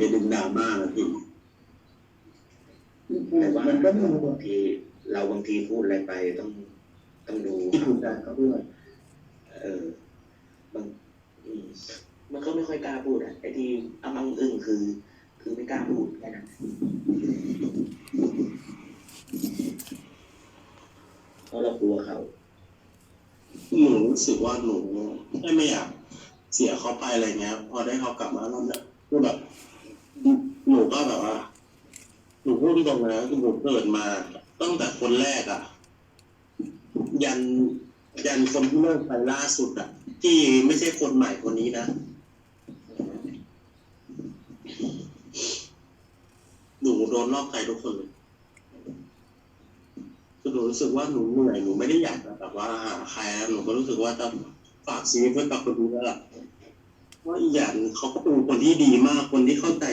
จะดึงดราม่านะพี่แต่ว่ามันก็มีบางทีเราบางทีพูดอะไรไปต้องต้องดูที่ถูกใจเขาด้วยเออบางอืมมันก็ไม่ค่อยกล้าพูดอะไอ้ที่อามังอึ้งคือ คือไม่กล้าพูดแค่นั้นเพราะเรากลัวเขาหนูรู้สึกว่าหนูแค่ไม่อยากเสียเขาไปอะไรเงี้ย พอได้เขากลับมาแล้วเนี่ยคือแบบ หนูก็แบบว่าหนูพูดตรงๆนะคือหนูเกิดมา ตั้งแต่คนแรกอะยันยันคนที่เลิกไปล่าสุดอะที่ไม่ใช่คนใหม่คนนี้นะหนูโดนนอกใจทุกคนเลยคือหนูรู้สึกว่าหนูเหนื่อยหนูไม่ได้อยากแบบว่าหาใครนะหนูก็รู้สึกว่าจะฝากชีวิตไว้กับคนนี้แล้วล่ะว่าอีกอย่างหนึ่งเขาก็เป็นคนที่ดีมากคนที่เข้าใจ